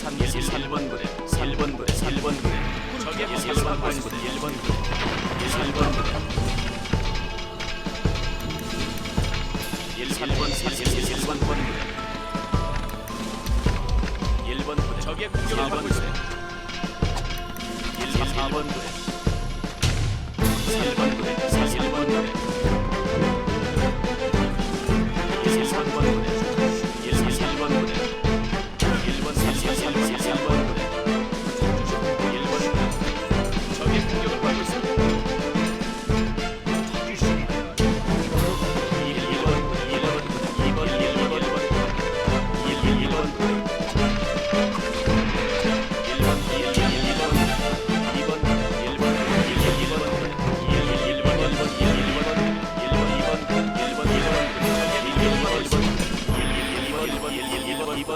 1번 부대 1번 부대 1번 부대 적의 무기 1번 부대 1번 부대 1번 부대 1번 1번 1번 부대 1번 부대 적의 공격을 받고 있어 1 4번 부대 3번 부대 4번 부대 1번 부대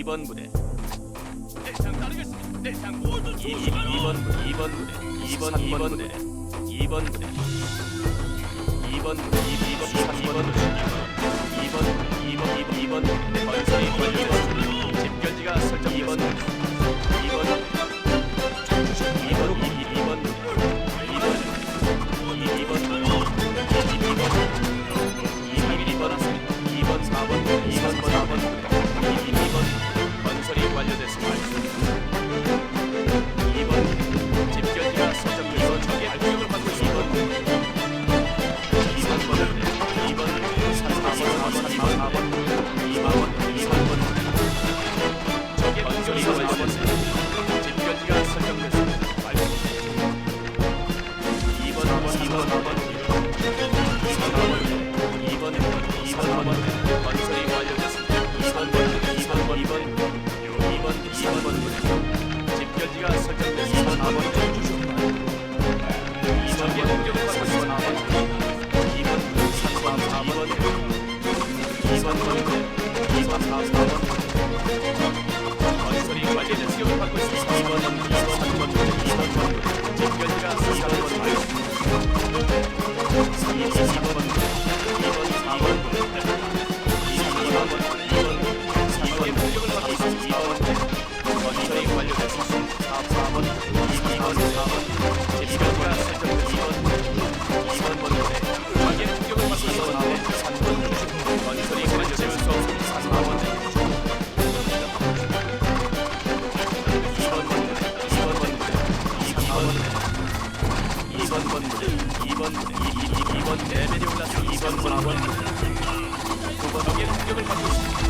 2번 번 부대 2번 부대 대장 따르겠습니다. 대장 모두 2, 2번 부대 2번 부대 2번 2번 부대 2번 부대 2번 부대 2번 3번 부대 2번 2번 2번 2번 부대 건설이 완료됐습니다. 집결지가 설정 2번 2번 2번 2 2번 2번 2번 2번 2번 4번 2번 4번 2번 2번 4 4번 건설이 완료된 공격을 받고 있습니다. 2번 2번 3번 2번 집결지가 3번 2번 레벨이 올라서 2번 4번 9번 적의 공격을 받고 있습니다.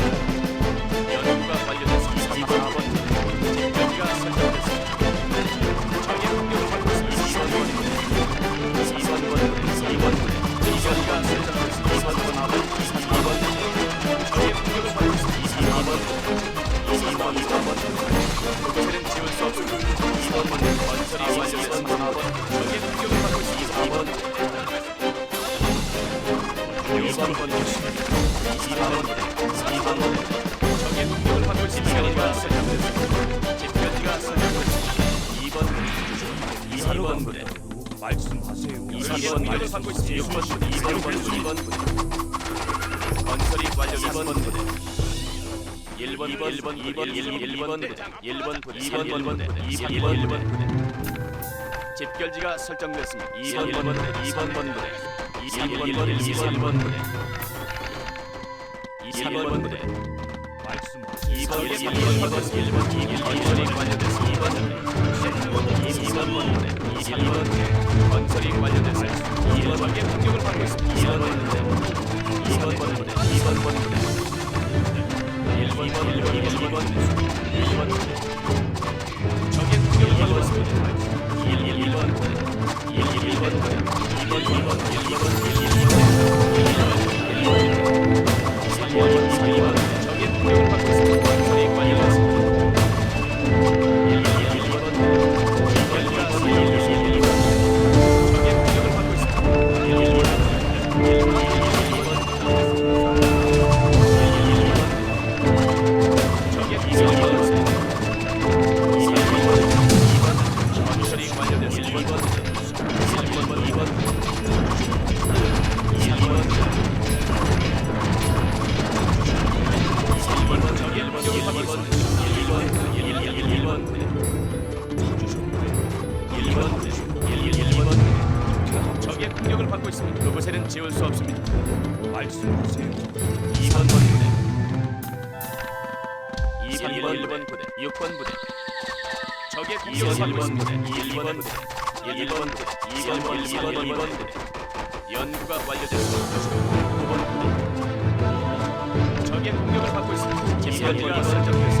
1 1번 부대 1번 부대 2번 1번 부대 2번 1번 부대 집결지가 설정됐습니다. 2번 1번 부대 2번 번 부대 2번 1번 2번 부대 2번 부대 말씀하세요. 2번 1번 2번 1번 2번 건설이 완료됐습니다. 2번 2번 부대 2번 건설이 완료됐습니다. 2번 적의 공격을 받고 있습니다. 2번 부대 2번 부대 2번 부대 1번 1번 2번 2번 1번 부대 적의 공격을 받고 있습니다. 1 1 1번 부대 1 1 1번 부대 2번 2번 1번 1번 1번 1번 Текст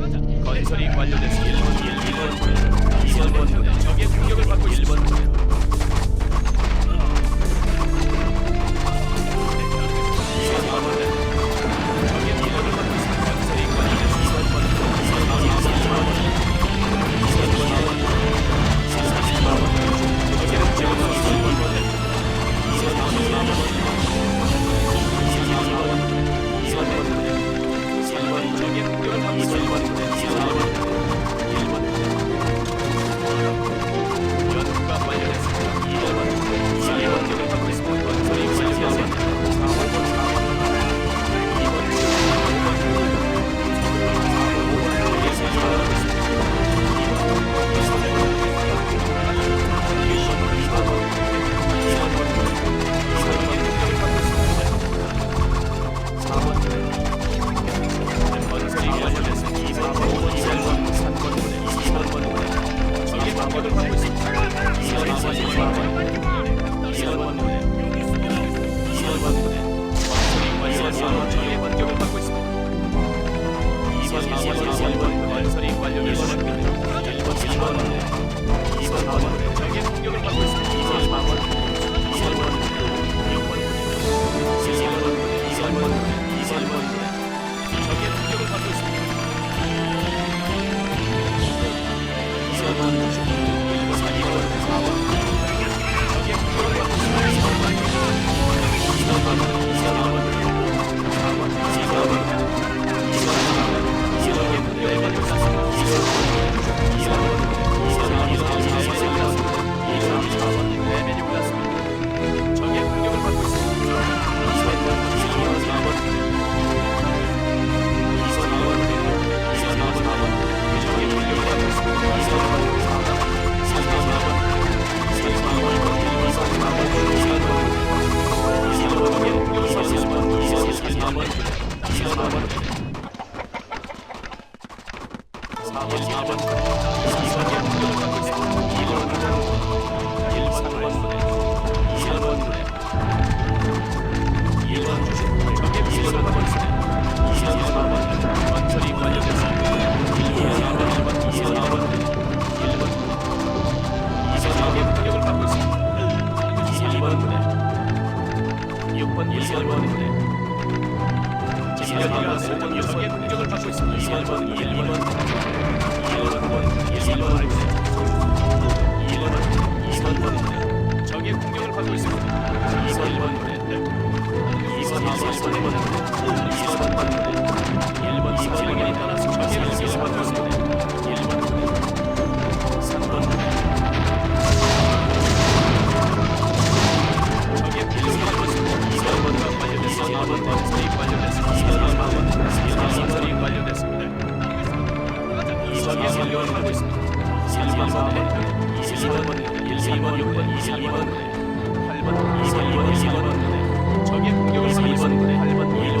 건설이 완료됐습니다. 1번 부대, 2번 부대, 적의 공격을 받고 있습니다. 건설이 완료됐습니다. 건설이 완료됐습니다. 이번에 선언을 하고 있습니다. 1번 선언, 1번, 1, 2번, 6번, 2, 3번, 8번, 2번, 2번, 2번, 적의 공격을 3번, 8번, 1번.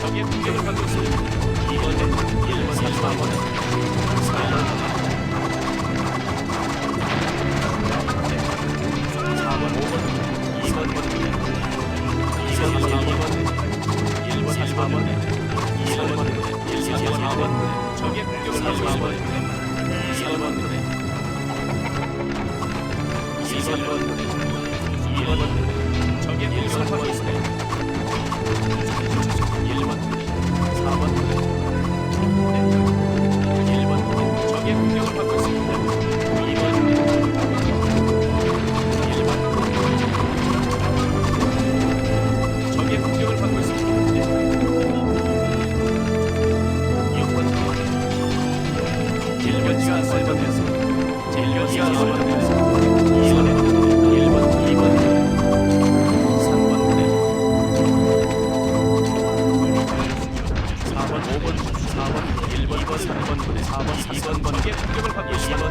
적의 공격을 받고 있습니다. 이번에 1번 3번 4번 4번 5번 2번 2번 2번 4번 1번 4번 2번 1번 4번 적의 공격을 받고 있습니다. 2번 2번 2번 2번 적의 일선 적이 있습니다. 1번 부대, 4번 부대, 1부대, 1번 부대 적의 공격을 받고 있습니다. 2번 부대, 1번 부대 적의 공격을 받고 있습니다. 6번 부대 1번지가 설정됐습니다. 1번지가 설정됐습니다. 의 공격을 받고 있습니다.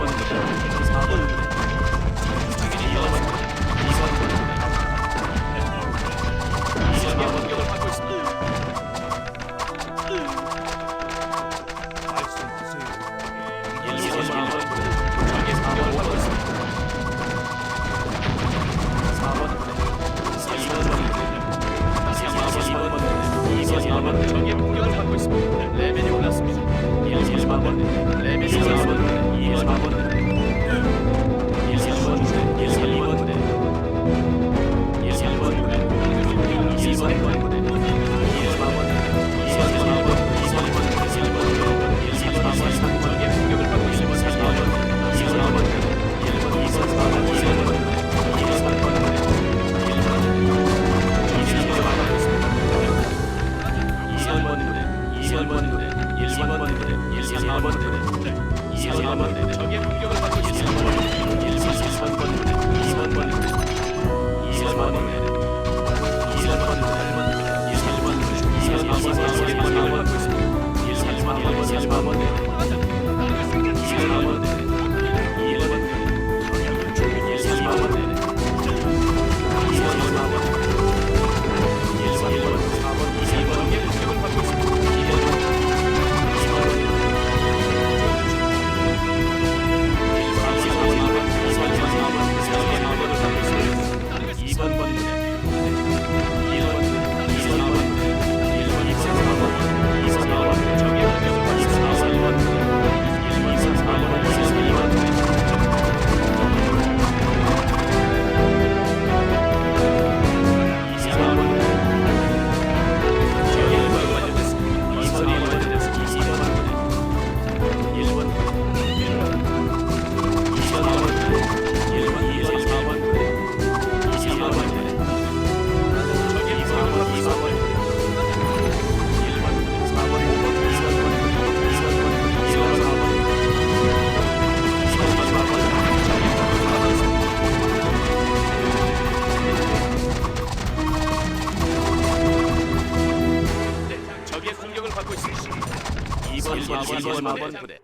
1번 부대.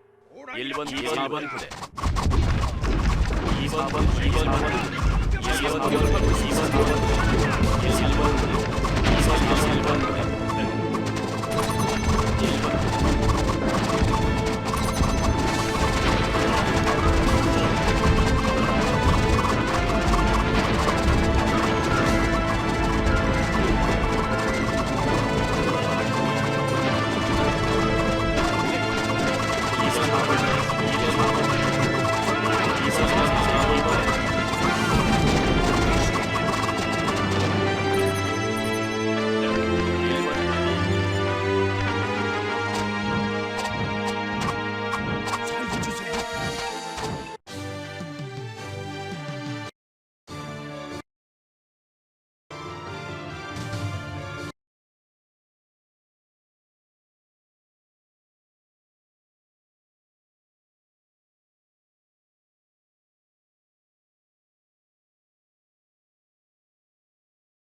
1번 2번 4번 부대. 2번 2번 2번 2번 2번 2번 1번 부대 1번